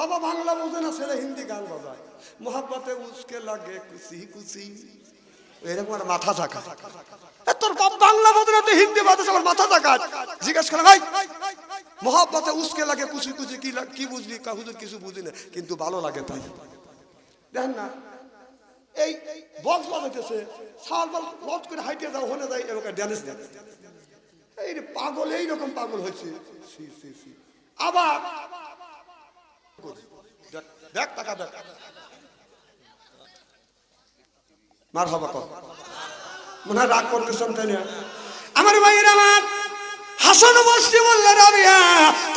বাবা বাংলা বোঝে না ছেলে হিন্দি গান বাজায় মোহাব্বতে উসকে লাগে কুচি কুচি এরকম আর মাথা থাকা তোর বাপ বাংলা বোঝে না, তুই হিন্দি বাজাস আমার মাথা থাকা জিজ্ঞেস করে, ভাই, মোহাব্বতে উসকে লাগে কুচি কুচি কি কি বুঝলি? হুজুর কিছু বুঝি না, কিন্তু ভালো লাগে তাই। দেখেন না, এই বক্স বাজাইতেছে, সাল বল লট করে হাইটে যাও হলে যাই এরকম ড্যান্স দেয়। এই পাগল, এইরকম পাগল হয়েছে। সি আবার দেখ, দেখ টাকা দেখ। মার হবা কর। মনে হয় রাগ করতেছেন তাই না? আমার ভাইয়ের আমার হাসান বসতি বললেন রাবিয়া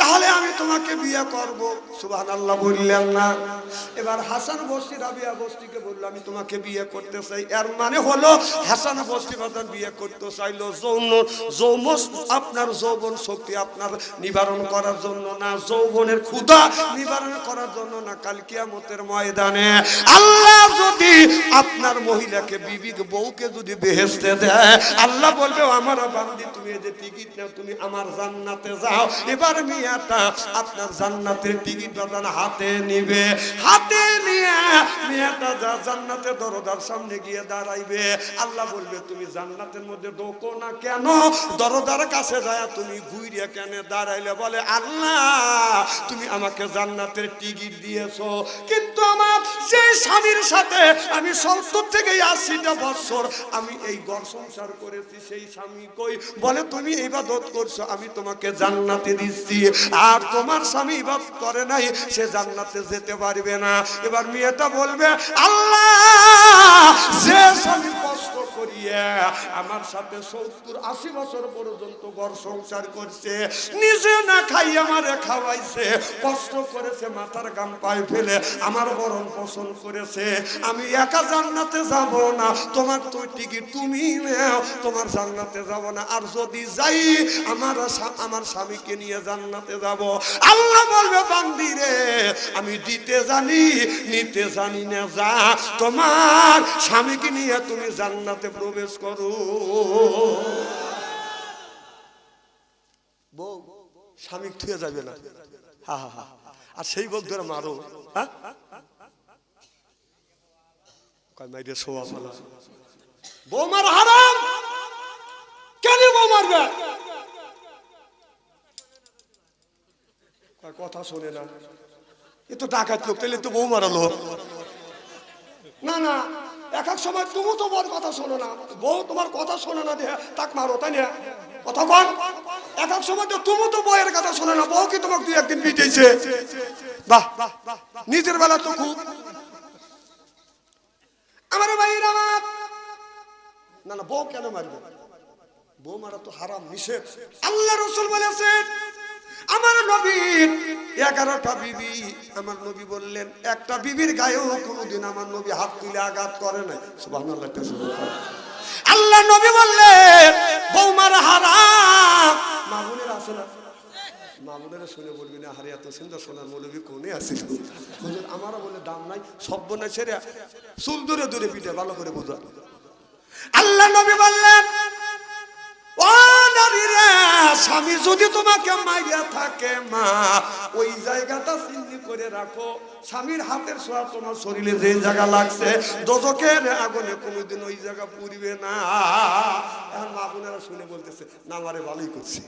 তাহলে আমি তোমাকে বিয়ে করব। সুবহান আল্লাহ বললেন না। এবার হাসান বস্তি, রাবিয়া বস্তিকে বলল, আমি তোমাকে বিয়ে করতে চাই। এর মানে হলো হাসান বস্তি বাজার বিয়ে করতে চাইলো। যৌন যৌম আপনার যৌবন শক্তি আপনার নিবারণ করার জন্য না, যৌবনের ক্ষুধা নিবারণ করার জন্য না, কাল কিয়ামতের ময়দানে। আল্লাহ যদি আপনার মহিলাকে বিবি বউকে যদি বেহেস্তে দেয়, আল্লাহ বলবে আমার বান্দি, তুমি যে টিকিট নাও, তুমি আমার জান্নাতে যাও। এবার মিয়াটা আপনার জান্নাতের টিকিট বাজান হাতে নিবে। হাতে নিয়ে মেয়েটা যা জান্নাতে দরজার সামনে গিয়ে দাঁড়াইবে, আল্লাহ বলবে, তুমি জান্নাতের মধ্যে ঢোকো না কেন? দরজার কাছে যায় তুমি ঘুরিয়ে কেন দাঁড়াইলে বলে, আল্লাহ, তুমি আমাকে জান্নাতের টিকিট দিয়েছ। কিন্তু আমার সেই স্বামীর সাথে আমি সত্তর থেকে আশিটা বছর আমি এই ঘর সংসার করেছি, সেই স্বামী কই? বলে, তুমি ইবাদত করছ, আমি তোমাকে জান্নাতে দিচ্ছি। আর তোমার স্বামী বাপ করে নাই, সে জান্নাতে যেতে পারবে না। এবার মেয়েটা বলবে, আল্লাহ, যে স্বামী করিয়ে আমার সাথে সত্তর আশি বছর পর্যন্ত সংসার করছে, নিজে না খাই আমারে খাওয়াইছে, কষ্ট করেছে, মাথার গাম ফেলে আমার পোষণ করেছে। আমি একা জান্নাতে যাব না, তোমার তো টিকিট তুমি নেও, তোমার জান্নাতে যাব না। আর যদি যাই, আমার আমার স্বামীকে নিয়ে জান্নাতে যাব। আল্লাহ বলবে, বান্দি রে, আমি দিতে জানি, নিতে জানি না, যা। তোমার স্বামীকে নিয়ে তুমি জান্নাতে প্রবেশ করো। স্বামী থুয়ে যাবে না। আর সেই বউ ধরে মারো। কথা শোনে না। এ তো ডাকাত লোক তাহলে তো বউ মারালো। না না। এক এক সময় তুমি তোমার কথা শোনো না। বউ তোমার কথা শোনে না দিয়ে তাক মারো, তাই না? কথা কন। এক এক সময় তো তুমি তো বউয়ের কথা শোনে না, বউ কি তোমাকে দুই একদিন পিটেছে বাহ নিজের বেলা তো খুব। আমার ভাইয়ের আমার না না, বউ কেন মারবে? বউ মারা তো হারাম, নিষেধ। আল্লাহ রসুল বলেছেন আমার নবীর এগারোটা বিবি। আমার নবী বললেন, একটা বিবির গায়েও কোনোদিন আমার নবী হাত তুলে আঘাত করে একটা সুবহান। আল্লাহ নবী বললেন, বৌমার হারাম মামুনের আছে না। মামুনের শুনে বলবি না, হারে এত সুন্দর সোনার মৌলবী কোনে আসিল? হুজুর, আমারও বলে দাম নাই, সব বনে ছেড়ে চুল দূরে দূরে পিঠে ভালো করে বোঝা। আল্লাহ নবী বললেন স্বামী যদি তোমাকে মাইয়া থাকে, মা, ওই জায়গাটা চিন্তি করে রাখো। স্বামীর হাতের সোয়া তোমার শরীরে যে জায়গা লাগছে দোজকের আগুনে কোনোদিন ওই জায়গা পুড়বে না। এখন মা বোনেরা শুনে বলতেছে, না আমারে ভালোই করছে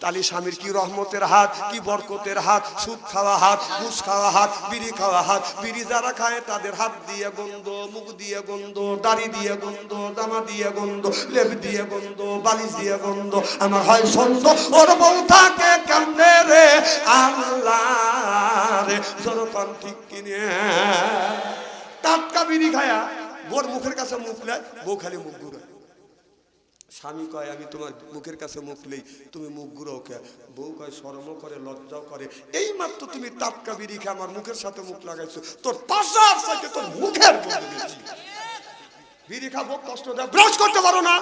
তাহলে স্বামীর কি রহমতের হাত, কি বরকতের হাত, সুদ খাওয়া হাত, ঘুষ খাওয়া হাত, বিড়ি খাওয়া হাত, বিড়ি যারা খায় তাদের হাত দিয়ে গন্ধ, মুখ দিয়ে গন্ধ, দাড়ি দিয়ে গন্ধ, জামা দিয়ে গন্ধ, লেপ দিয়ে গন্ধ, বালিশ দিয়ে গন্ধ। আমার হয় সন্দ ওর বউ থাকে কেমনে রে? আল্লাহ রে ঠিক কিনে। টাটকা বিড়ি খায়া বোর মুখের কাছে মুখ নেয় বউ খালি মুখ ঘুরায়। স্বামী কয়, আমি তোমার মুখের কাছে মুখ নেই, তুমি মুখ ঘুরাও কে? বউ কয়, শরম করে, লজ্জাও করে। এই মাত্র তুমি টাটকা বিড়ি খেয়ে আমার মুখের সাথে মুখ লাগাইছো। তোর তোর মুখের বিড়ি খাব কষ্ট দেয়, ব্রাশ করতে পারো না।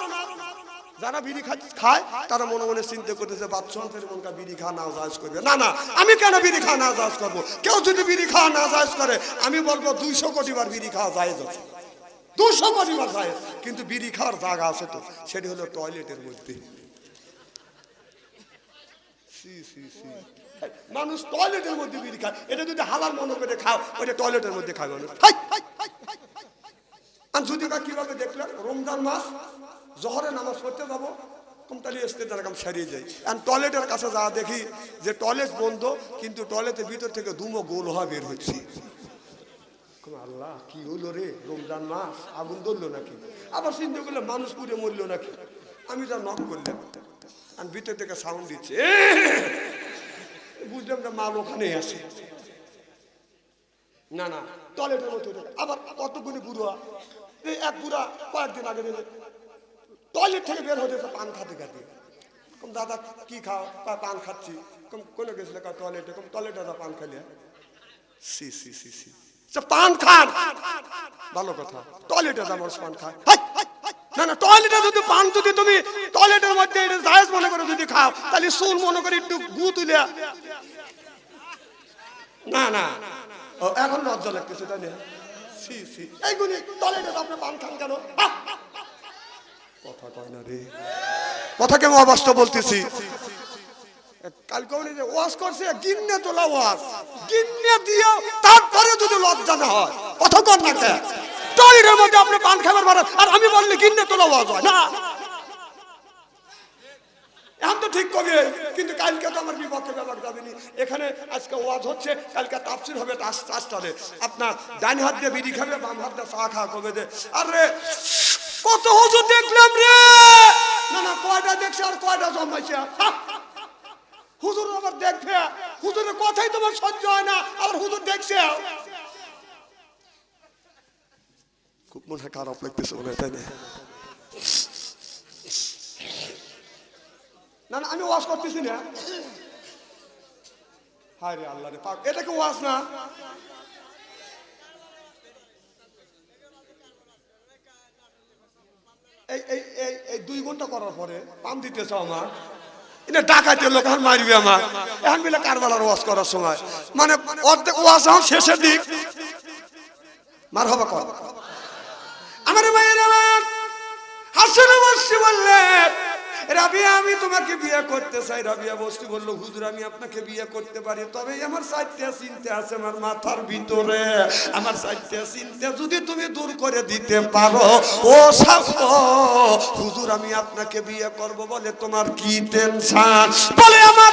যারা বিড়ি খায় তারা মনে মনে চিন্তা করতেছে বাচ্চাদের মনকা বিড়ি না, জায়জ করবে। না না, আমি কেন বিড়ি খাওয়া না, জায়জ করব? কেউ যদি বিড়ি খাওয়া না, জায়জ করে, আমি বলব, দুইশো কোটি বার বিড়ি খাওয়া জায়েজ আছে। দুশো কোটি বার কিন্তু বিড়ি খাওয়ার জায়গা আছে তো, সেটি হলো টয়লেটের মধ্যে। মানুষ টয়লেটের মধ্যে বিড়ি খায়। এটা যদি হালাল মনে করে খাও, ওইটা টয়লেটের মধ্যে খায় মানুষ। আমি যদি বা কীভাবে দেখলাম রমজান মাস, জহরে নামাজ পড়তে যাব, কমতালি আসতে তার যাই আর টয়লেটের কাছে যা দেখি, যে টয়লেট বন্ধ, কিন্তু টয়লেটের ভিতর থেকে দুমো গোল হওয়া বের হচ্ছে। আল্লাহ, কি হলো রে? রমজান মাস, আগুন ধরলো নাকি? আবার চিন্তা করলে মানুষ পুড়ে মরলো নাকি? আমি যা নক করলাম। আর ভিতর থেকে সাউন্ড দিচ্ছে, বুঝলাম যে মাল ওখানেই আসে না না ঢোকে। আবার কতগুলি বুড়া, এই এক বুড়া কয়েকদিন আগে টয়লেট থেকে বের হতে পান খাতে খাতে। দাদা, কি খাও? পান খাচ্ছি। কোনে গেছিলে? টয়লেটে? কম, টয়লেটে যা পান খাইলে? সি সি সি, সে। পান খান। ভালো কথা টয়লেটে যা মানুষ পান হাই। না না টয়লেটে যদি পান যদি তুমি টয়লেটের মধ্যে এটা জায়েজ মনে করে যদি খাও, তাহলে সুর মনে করে একটু গু তুলে। না না এখন লজ্জা লাগতেছে, তাই না? সি সি টয়লেটে আপনি পান খান কেন? কথা না রে। কথা কেন অবাস্তব বলতেছি। কালকে যে ওয়াজ করছে, গিন্নে তোলা ওয়াজ গিন্নে দিও যদি লজ্জা হয়। কর না টয়লেটের মধ্যে আপনি পান খাবার মারেন আর আমি বললি গিন্নে তোলা হয়। না। এখন তো ঠিক কবে, কিন্তু কালকে তো আমার বিপক্ষে ব্যাপার যাবেনি। এখানে আজকে ওয়াজ হচ্ছে, কালকে তাফসির হবে টাস্টারে আপনার ডান হাত দিয়ে বিড়ি খাবে, বাম হাত দিয়ে চা খাওয়া করবে যে আরে, কত হুজুর দেখলাম রে! না না, কয়টা দেখছে আর কয়টা জমাইছে! হুজুর আবার দেখবে। হুজুরের কথাই তোমার সহ্য হয় না। আবার হুজুর দেখছে। খুব মনে হয় খারাপ লাগতেছে মনে হয় না? আমি ওয়াশ করতেছি না। হায় রে আল্লাহ রে, পাক, এটা কি ওয়াশ না? এই এই এই এই দুই ঘণ্টা করার পরে পাম দিতেছ আমার। এটা ডাকাইতে লোক এখন মারবে আমার। এখন মিলে কারবালার ওয়াশ করার সময়। মানে অর্ধেক ওয়াশ এখন শেষের দিক। মার হবা কর আমার মায়ের আমার তবে আমার সাইডটা চিন্তা আছে আমার মাথার ভিতরে। আমার সাইডটা চিন্তা যদি তুমি দূর করে দিতে পারো হুজুর, আমি আপনাকে বিয়ে করব বলে তোমার কি টেনশন? বলে, আমার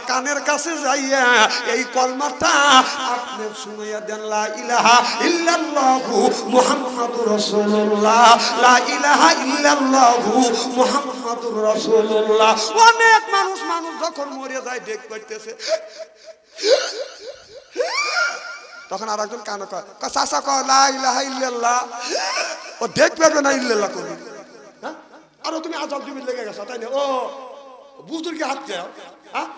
কানের কাছে যাইয়া এই কলমাটা আপনি শুনাইয়া দেন, লা ইলাহা ইল্লাল্লাহু মুহাম্মাদুর রাসূলুল্লাহ। লা ইলাহা ইল্লাল্লাহু মুহাম্মাদুর রাসূলুল্লাহ। অনেক মানুষ মানুষ যখন মরে যায়, দেখ করতেছে তখন আর একজন কানে কয় চাচা কয়, লা ইলাহা ইল্লাল্লাহ। ও দেখ পারবে না ইল্লাল্লাহ করবি হ্যাঁ? আরও তুমি আজব জমি লেগে গেছো, তাই না? ও বুঝুর কি হাত চাও হ্যাঁ?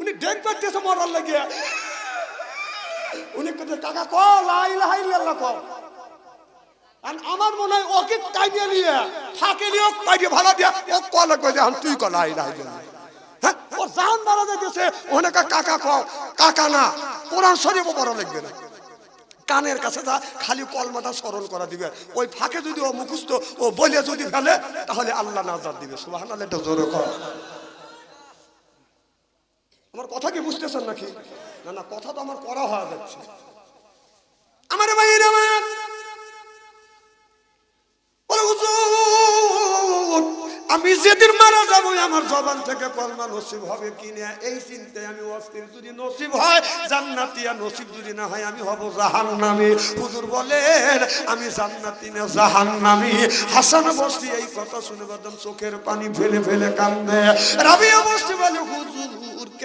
উনি দেখ পারতেছে মরার লাগে উনি কোথায় কাকা ক লা ইলাহা ইল্লাল্লাহ ক আমার মনে হয় ওকে কাইয়ে নিয়ে, ফাঁকে নিয়ে ভালো দিয়া ও ক লাগবে যে তুই ক লা ইলাহা ইল্লাল্লাহ। হ্যাঁ কাকা ক কাকা না পড়া লাগবে না। কানের কাছে খালি কলমাটা স্মরণ করা দিবে। ওই ফাঁকে যদি ও মুখস্থ, ও বলে যদি ফেলে, তাহলে আল্লাহ নাজার দিবে। সুবাহ জোরে কর কথা কি বুঝতেছেন নাকি? না না, কথা তো আমার করা হয়ে যাচ্ছে। আমার আমার আমি যেদিন মারা যাব আমার জবান থেকে কলমা নসিব হবে কিনা এই চিন্তায় আমি অস্থির। যদি নসিব হয়, জান্নাতি, আর নসিব যদি না হয়, আমি হব জাহান্নামী। হুজুর বলেন, আমি জান্নাতি না জাহান্নামী। হাসান বস্তি এই কথা শুনে চোখের পানি ফেলে ফেলে কান্দে। রাবিয়া বস্তি বলে, হুজুর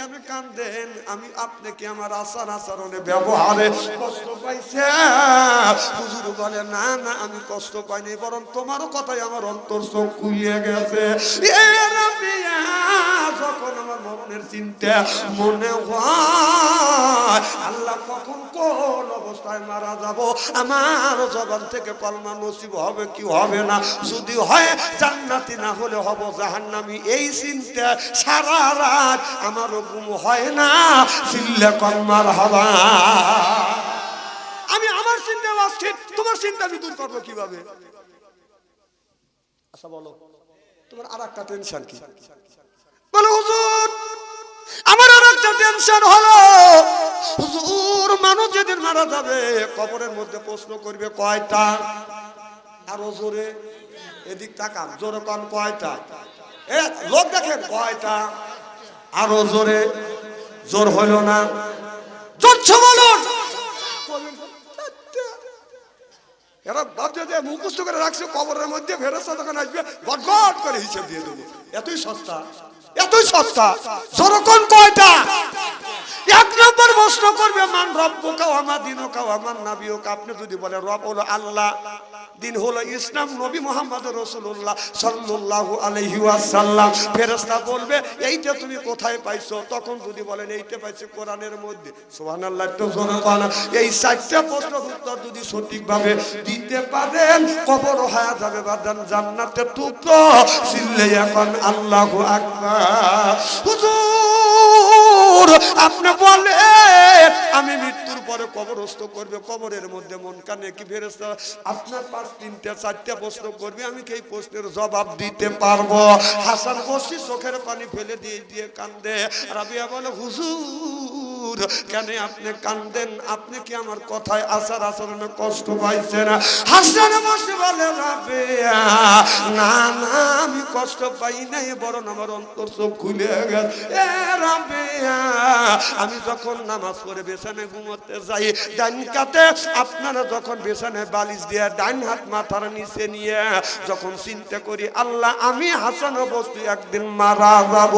কেন কান্দেন, আমি আপনাকে আমার আচার আচরণে ব্যবহারে কষ্ট পাইছে। হুজুর বলে, না না, আমি কষ্ট পাইনি, বরং তোমারও কথাই আমার অন্তর চোখ খুলিয়ে গেছে। যখন আমার মনের চিন্তা মনে হয়, আল্লাহ কখন কোন অবস্থায় মারা যাব? আমার জবান থেকে কলমা নসিব হবে কি হবে না? যদি হয়, জান্নাতি না হলে হব জাহান্নামি। এই চিন্তা সারা রাত আমারও ঘুম হয় না, চিল্লে আমি আমার চিন্তা অস্থির, তোমার চিন্তা আমি দূর করব কীভাবে? আচ্ছা বলো, তোমার আর একটা টেনশন কি? বলো আমার আর একটা টেনশন হলো, হুজুর, মানুষ যেদিন মারা যাবে, কবরের মধ্যে প্রশ্ন করবে, কয়টা? আরও জোরে, এদিক তাকান, জোরে কন, কয়টা? লোক দেখেন, কয়টা? আরও জোরে, জোর হইল না। জোরছে বলুন। এরা ভাবছে যে মুখস্থ করে রাখছে, কবরের মধ্যে ফেরস্তা তখন আসবে গট করে হিসেব দিয়ে দেবো। এতই সস্তা এতই সস্তা। সরকম কয়টা? এক নম্বর প্রশ্ন করবে, মান রব্ব কাও আমার দিন কাও আমার নাবিও আপনি যদি বলে রব হলো আল্লাহ। দিন হলো ইসলাম নবী মোহাম্মদ রসুল্লাহ সাল্লাল্লাহু আলাইহি ওয়াসাল্লাম। ফেরেশতা বলবে এইটা তুমি কোথায় পাইছো? তখন যদি বলেন এইটা পাইছো কোরআনের মধ্যে। একটু জোরে বলেন। এই চারটা প্রশ্নের উত্তর যদি সঠিকভাবে দিতে পারেন, কবর হয়ে যাবে বাদান জান্নাতের টুকরো। চিল্লে এখন আল্লাহু আপনি বলে আমি মৃত্যুর পরে কবরস্থ করবে, কবরের মধ্যে মন কানে কি ফেরেস্তা আপনার পাঁচ, তিনটা, চারটা প্রশ্ন করবে, আমি কি এই প্রশ্নের জবাব দিতে পারব। হাসান বসি চোখের পানি ফেলে দিয়ে দিয়ে কান্দে। রাবিয়া বলে, হুজুর, কেন আপনি কান্দেন? আপনি কি আমার কথায় আসার আচরণে কষ্ট পাইছেন? হাসান বসে বলে না না, আমি কষ্ট পাই নাই, বরং আমার অন্তর চোখ খুলে গেছে। এ রাবিয়া আমি যখন নামাজ পড়ে বেসানে ঘুমোতে যাই, ডান কাতে আপনারা যখন বেসানে বালিশ দিয়ে ডান হাত মাথার নিচে নিয়ে যখন চিন্তা করি, আল্লাহ, আমি হাসান বস্তু একদিন মারা যাব।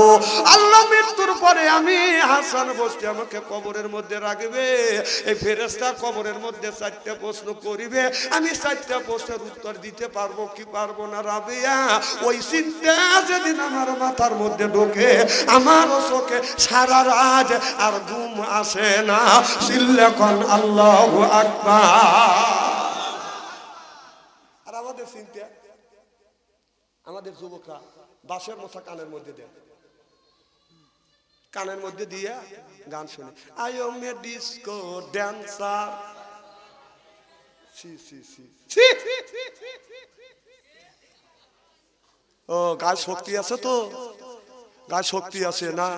আল্লাহ, মৃত্যুর পরে আমি হাসান বস্তু আমাকে কবরের মধ্যে রাখবে। এই ফেরেস্তা কবরের মধ্যে চারটা প্রশ্ন করিবে। আমি চারটা প্রশ্নের উত্তর দিতে পারব কি পারব না রাবিয়া? ওই চিন্তা যেদিন আমার মাথার মধ্যে ঢোকে আমার চোখে সারা রাত আর ঘুম আসে না। সিল্লেখন আল্লাহ আকবার। আর আমাদের চিন্তা আমাদের যুবকরা বাসের মশা কানের মধ্যে দেয়। কানের মধ্যে দিয়ে গান শুনে। মে ডিস্কো ড্যান্সার। ও, গায়ে শক্তি আছে তো? গায়ে শক্তি আছে না?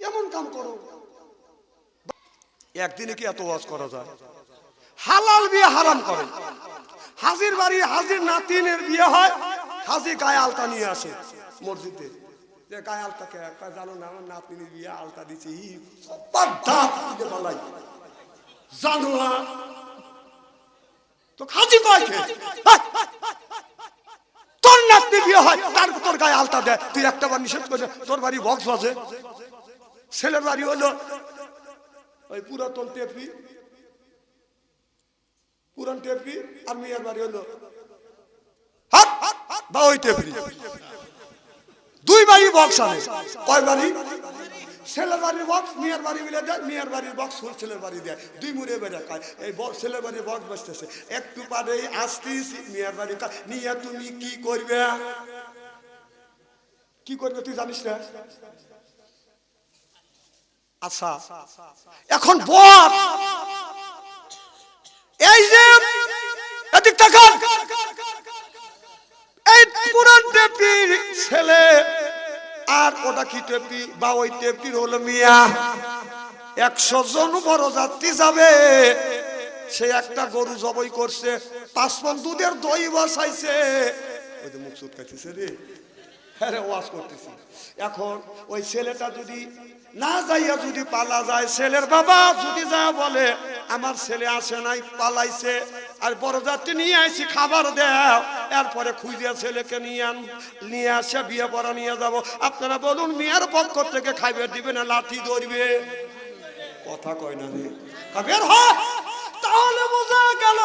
এমন কাম করো। একদিনে কি এত ওয়াজ করা যায়? হালাল বিয়ে হারাম করে। হাজির বাড়ি হাজির নাতিনের বিয়ে হয় হাজি গায়ে আলতা নিয়ে আসে মসজিদে। যে গায়ে আলতা কে? জানো না আমার নাতিনের বিয়ে আলতা ই বলাই। জানো না। তো হাজি কয়! তোর নাতনি বিয়ে হয়, তার তোর গায়ে আলতা দেয়। তুই একটা বার নিষেধ করে তোর বাড়ি বক্স বাজে ছেলের বাড়ি হলো ওই পুরাতন টেপি। পুরান টেপি আর মেয়ের বাড়ি হলো বা ওই টেপি। দুই বাড়ি বক্স আছে। কয় বাড়ি? ছেলের বাড়ির বক্স মেয়ের বাড়ি মিলে দেয়, মেয়ের বাড়ির বক্স ছেলের বাড়ি দেয়। দুই মুড়ে বেড়ে খায়। এই ছেলের বাড়ির বক্স বসতেছে। একটু পারে আসতিস মেয়ের বাড়ি নিয়ে তুমি কি করবে? কি করবে তুই জানিস না? আচ্ছা এখন বল এই যে, এদিক তাকান। এই পুরান ছেলে। আর ওটা কি টেপি? বা ওই টেপির হলো মিয়া। একশো জন বড় যাত্রী যাবে। সে একটা গরু জবই করছে পাঁচ মন দুধের দই বসাইছে। ওই যে মুখ রে। হ্যাঁ রে, ওয়াশ করতেছি। এখন ওই ছেলেটা যদি না যাইয়া যদি পালা যায়, ছেলের বাবা যদি যা বলে, আমার ছেলে আসে নাই, পালাইছে। আর বড় যাত্রী নিয়ে আইছি, খাবার দেও। এরপরে খুঁজে ছেলেকে নিয়ে আন, নিয়ে আসে বিয়ে পড়া নিয়ে যাব। আপনারা বলুন, মেয়ের পক্ষ থেকে খাইবে, দিবে না, লাঠি ধরবে? কথা কয় না বের হ। তাহলে বোঝা গেল,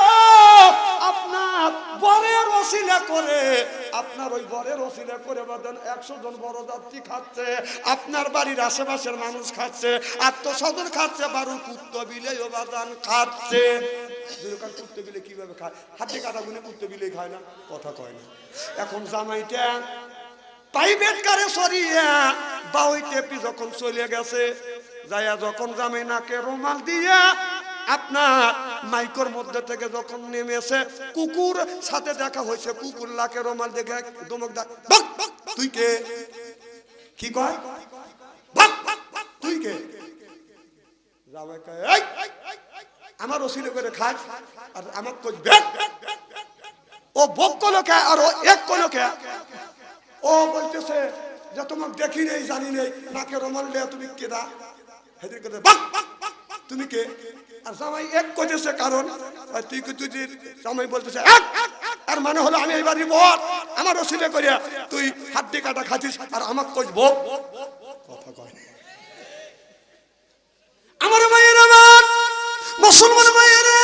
আপনার বরের ওসিলা করে আপনার ওই বরের ওসিলা করে বাদেন একশো জন বড় যাত্রী খাচ্ছে, আপনার বাড়ির আশেপাশের মানুষ খাচ্ছে, আত্মস্বজন খাচ্ছে বারুর কুত্ত বিলে বাদান খাচ্ছে। বিলে খায়? হাতে কাটা কুত্ত না, কথা কয় না। এখন জামাইটা যখন চলে গেছে যাইয়া যখন জামাই নাকে রুমাল দিয়া আপনার মাইকর মধ্যে থেকে যখন নেমেছে কুকুর সাথে দেখা হয়েছে কুকুর লাকে রুমাল দেখে দমক তুই কে? কি তুই কে? জামাই কয় "এই, আমার ওসিলে করে খায় আর আমার বেক ও বক কলো কে আর ও এক কলো কে? ও বলতেছে যে তোমাকে দেখি নেই জানি নেই নাকে রোমাল লিয়া তুমি কেদা হেদির কথা তুমি কে? আর জামাই এক করতেছে কারণ? তুই তুই জামাই বলতেছে আর মানে হলো আমি এই বাড়ি বর আমার অসুবিধা করিয়া তুই হাড্ডি কাটা খাচ্ছিস আর আমার কই ভোগ। কথা কয় আমার মায়ের আমার মুসলমান মায়েরা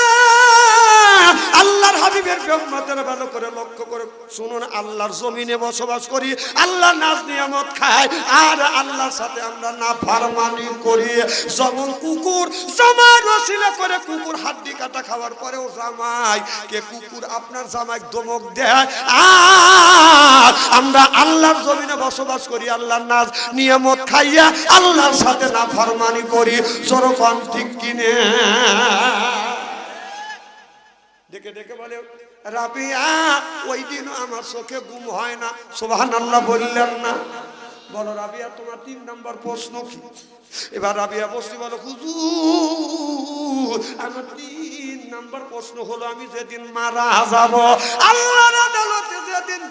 হাবিবের পেগম্বরদের ভালো করে লক্ষ্য করে শুনুন, আল্লাহর জমিনে বসবাস করি, আল্লাহ নাজ নিয়ামত খায়, আর আল্লাহর সাথে আমরা না ফারমানি করি। যেমন কুকুর, জামাই রসিলা করে কুকুর হাড্ডি কাটা খাওয়ার পরেও জামাই, কে কুকুর আপনার জামাই দমক দেয়, আর আমরা আল্লাহর জমিনে বসবাস করি, আল্লাহর নাজ নিয়ামত খাইয়া আল্লাহর সাথে না ফারমানি করি। চরকন ঠিক কিনে? দেখে দেখে বলে, রাবিয়া, ওই দিনও আমার চোখে ঘুম হয় না। সোহান আল্লাহ বললেন না। বলো, রাবিয়া, তোমার তিন নম্বর প্রশ্ন কি? এবার রাবিয়া প্রশ্ন বলো, হুজুর, আমার তিন নম্বর প্রশ্ন হলো, আমি যেদিন মারা যাব, আল্লাহর আদালতে যেদিন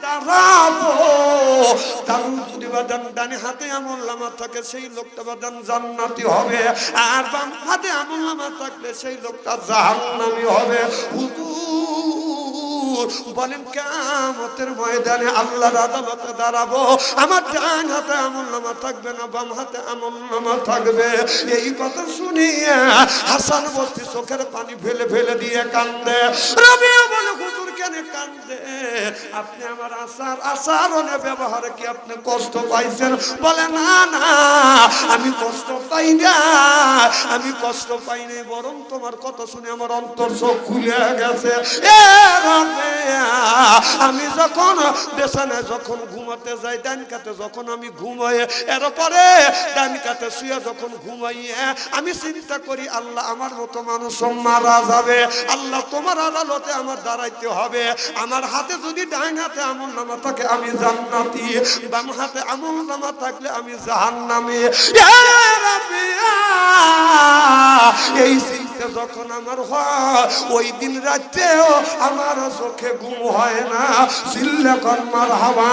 যদি বাদান ডানে হাতে আমল নামা থাকে, সেই লোকটা বাদান জান্নাতি হবে। আর বাম হাতে আমল নামা থাকলে সেই লোকটা জাহান্নামি হবে। বলেন কামতের ময়দানে আল্লাহর আদালতে দাঁড়াবো। আমার ডান হাতে আমল নামা থাকবে না, বাম হাতে আমল নামা থাকবে। এই কথা শুনিয়ে হাসান বস্তি চোখের পানি ফেলে ফেলে দিয়ে কান্দে। রবিও বলে হুজুর কেন কান্দে? আপনি আমার আসার আসারণে ব্যবহারে কি আপনি কষ্ট পাইছেন? বলে, না না, আমি কষ্ট পাই না। আমি কষ্ট পাই নাই, বরং তোমার কথা শুনে আমার অন্তর চোখ খুলে গেছে। এ আমি যখন বেসানায় যখন ঘুমাতে যাই, ডান কাতে যখন আমি ঘুমাই, এরপরে ডান কাতে শুয়ে যখন ঘুমাইয়ে আমি চিন্তা করি, আল্লাহ আমার মতো মানুষ মারা যাবে। আল্লাহ তোমার আদালতে আমার দাঁড়াইতে হবে। আমার হাতে যদি ডান হাতে আমল নামা থাকে, আমি জান্নাতি। বাম হাতে আমল নামা থাকলে আমি জাহান্নামি। এই চিন্তা যখন আমার হয়, ওই দিন রাত্রেও আমার চোখে ঘুম হয় না। চিল্লে কর্মার হাওয়া